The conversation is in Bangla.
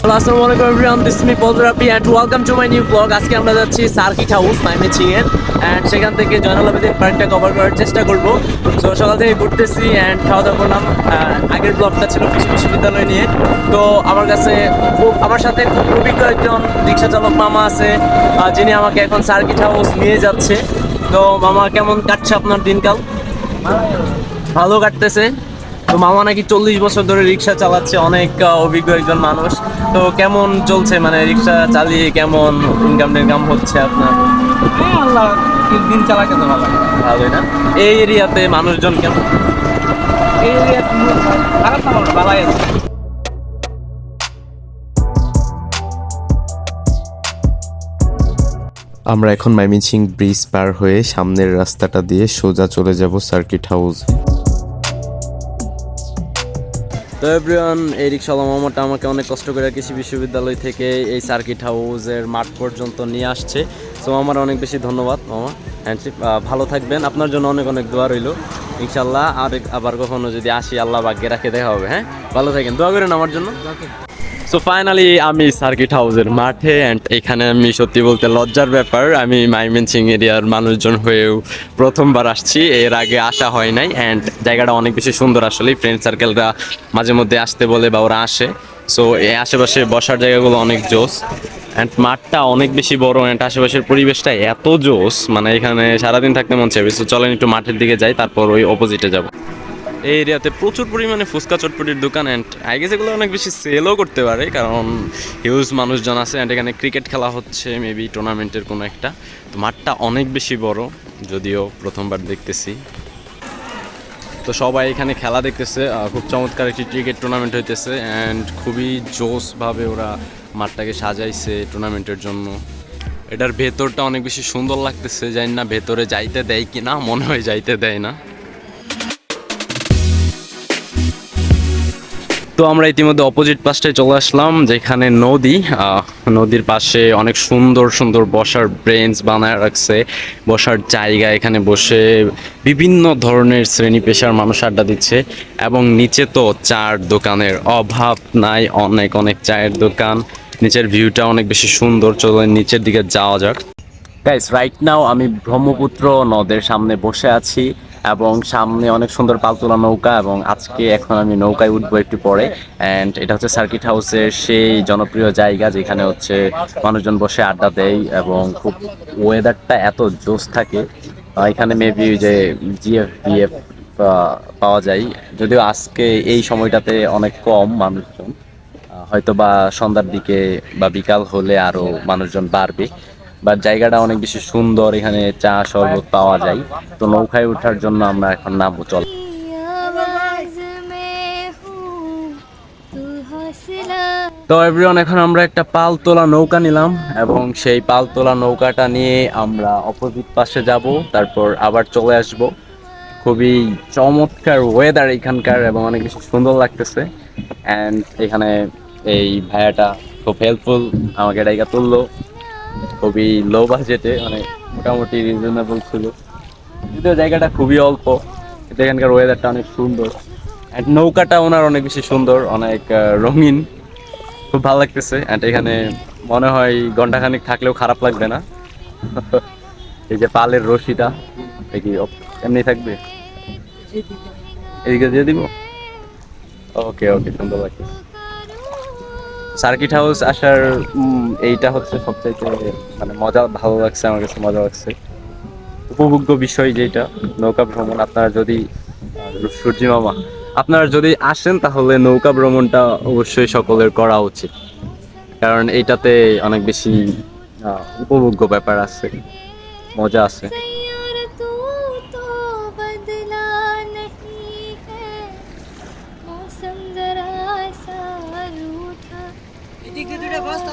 আসসালামু আলাইকুম everyone this and welcome to my new blog আজকে আমরা যাচ্ছি সার্কিট হাউস মাইমেচিং এর এন্ড সেখান থেকে জয়নাল আবেদিন পার্কটা কভার করার চেষ্টা করব। তো সকাল থেকে ঘুরতেছি এন্ড খাওয়া দাওয়া করলাম আগের ব্লগটা ছিল কৃষি বিশ্ববিদ্যালয় নিয়ে। তো আমার কাছে খুব আমার সাথে খুব অভিজ্ঞ একজন রিক্সা চালক মামা আছে যিনি আমাকে এখন সার্কিট হাউস নিয়ে যাচ্ছে। তো মামা, কেমন কাটছে আপনার দিনকাল? ভালো কাটতেছে। তো মামা নাকি চল্লিশ বছর ধরে রিক্সা চালাচ্ছে অনেক অভিজ্ঞ একজন মানুষ। তো কেমন চলছে মানে রিক্সা চালিয়ে কেমন ইনকাম টিনকাম হচ্ছে আপনার? হ্যাঁ আল্লাহ দিন চালাকে তো ভালো? ভালোই না। এই এরিয়াতে মানুষজন কেমন? এই এরিয়া খারাপ না আমরা আছে। আমরা এখন মাইমিছিং ব্রিজ পার হয়ে সামনের রাস্তাটা দিয়ে সোজা চলে যাব সার্কিট হাউস। তো এভরিওয়ান এই রিক্সাওয়ালা মামাটা আমাকে অনেক কষ্ট করে কৃষি বিশ্ববিদ্যালয় থেকে এই সার্কিট হাউসের মাঠ পর্যন্ত নিয়ে আসছে। সো আমার অনেক বেশি ধন্যবাদ, মামা। হ্যান্ডশিপ ভালো থাকবেন। আপনার জন্য অনেক অনেক দোয়া রইল। ইনশাল্লাহ আর আবার কখনো যদি আসি, আল্লাহ ভাগ্যে রাখে, দেখা হবে হ্যাঁ? ভালো থাকেন। দোয়া করেন আমার জন্য। সো ফাইনালি আমি সার্কিট হাউসের মাঠে অ্যান্ড এখানে আমি সত্যি বলতে লজ্জার ব্যাপার, আমি মাইমেন সিং এরিয়ার মানুষজন হয়েও প্রথমবার আসছি। এর আগে আসা হয় নাই অ্যান্ড জায়গাটা অনেক বেশি সুন্দর আসলে ফ্রেন্ড সার্কেলরা মাঝে মধ্যে আসতে বলে বা ওরা আসে। সো এই আশেপাশে বসার জায়গাগুলো অনেক জোস অ্যান্ড মাঠটা অনেক বেশি বড় অ্যান্ড আশেপাশের পরিবেশটা এত জোস মানে এখানে সারাদিন থাকতে মন চাইবে। সো চলেন একটু মাঠের দিকে যাই, তারপর ওই অপোজিটে যাব। এই এরিয়াতে প্রচুর পরিমাণে ফুচকা চটপটির দোকান অ্যান্ড আই গেস এগুলো অনেক বেশি সেলও করতে পারে, কারণ হিউজ মানুষজন আছে অ্যান্ড এখানে ক্রিকেট খেলা হচ্ছে মেবি টুর্নামেন্টের কোনো একটা। তো মাঠটা অনেক বেশি বড়, যদিও প্রথমবার দেখতেছি। তো সবাই এখানে খেলা দেখতেছে খুব চমৎকার একটি ক্রিকেট টুর্নামেন্ট হইতেছে অ্যান্ড খুবই জোসভাবে ওরা মাঠটাকে সাজাইছে টুর্নামেন্টের জন্য। এটার ভেতরটা অনেক বেশি সুন্দর লাগতেছে, জানি না ভেতরে যাইতে দেয় কি না মনে হয় যাইতে দেয় না। তো আমরা ইতিমধ্যে অপোজিট পাশটায় চলে আসলাম, যেখানে নদী নদীর পাশে অনেক সুন্দর সুন্দর বসার ব্রেঞ্চ বানায় রাখছে, বসার জায়গা এখানে বসে বিভিন্ন ধরনের শ্রেণি পেশার মানুষ আড্ডা দিচ্ছে, এবং নিচে তো চার দোকানের অভাব নাই, অনেক অনেক চায়ের দোকান, নিচের ভিউটা অনেক বেশি সুন্দর চলে নিচের দিকে যাওয়া যাক। গাইস রাইট নাও আমি ব্রহ্মপুত্র নদের সামনে বসে আছি এবং সামনে অনেক সুন্দর পালতোলা নৌকা এবং আজকে এখন আমি নৌকায় উঠবো একটু পরে। অ্যান্ড এটা হচ্ছে সার্কিট হাউসের সেই জনপ্রিয় জায়গা যেখানে হচ্ছে মানুষজন বসে আড্ডা দেয় এবং খুব ওয়েদারটা এত জোস থাকে। এখানে মেবি যে জিএফ বিএফ পাওয়া যায়। যদিও আজকে এই সময়টাতে অনেক কম মানুষজন। হয়তো বা সন্ধ্যার দিকে বা বিকাল হলে আরও মানুষজন বাড়বে। বা জায়গাটা অনেক বেশি সুন্দর, এখানে চা শরবত পাওয়া যায়। তো নৌকায় ওঠার জন্য আমরা এখন নামবো, চল। তো এভরিওয়ান এখন আমরা একটা পাল তোলা নৌকা নিলাম এবং সেই পাল তোলা নৌকাটা নিয়ে আমরা অপোজিট পাশে যাব, তারপর আবার চলে আসব। খুবই চমৎকার ওয়েদার এখানকার এবং অনেক বেশি সুন্দর লাগতেছে। অ্যান্ড এখানে এই ভায়াটা খুব হেল্পফুল আমাকে ডাইকা তুললো। খুবই লো বাজেটে মানে মোটামুটি রিজনেবল ছিল। যদিও জায়গাটা খুবই অল্প, কিন্তু এখানকার ওয়েদারটা অনেক সুন্দর। অ্যান্ড নৌকাটা ওনার অনেক বেশি সুন্দর, অনেক রঙিন। খুব ভালো লাগতেছে। অ্যান্ড এখানে মনে হয় ঘন্টাখানিক থাকলেও খারাপ লাগবে না। এই যে পালের রশিটা কি এমনি থাকবে? এদিকে দিয়ে দিব? ওকে ওকে, সুন্দর লাগতেছে। সার্কিট হাউস আসার এইটা হচ্ছে সবচাইতে মানে মজা, ভালো লাগছে, আমার কাছে মজা লাগছে। উপভোগ্য বিষয় যেটা, নৌকা ভ্রমণ। আপনারা যদি সূর্যি মামা, আপনারা যদি আসেন তাহলে নৌকা ভ্রমণটা অবশ্যই সকলের করা উচিত। কারণ এইটাতে অনেক বেশি উপভোগ্য ব্যাপার আছে, মজা আছে। বস্তা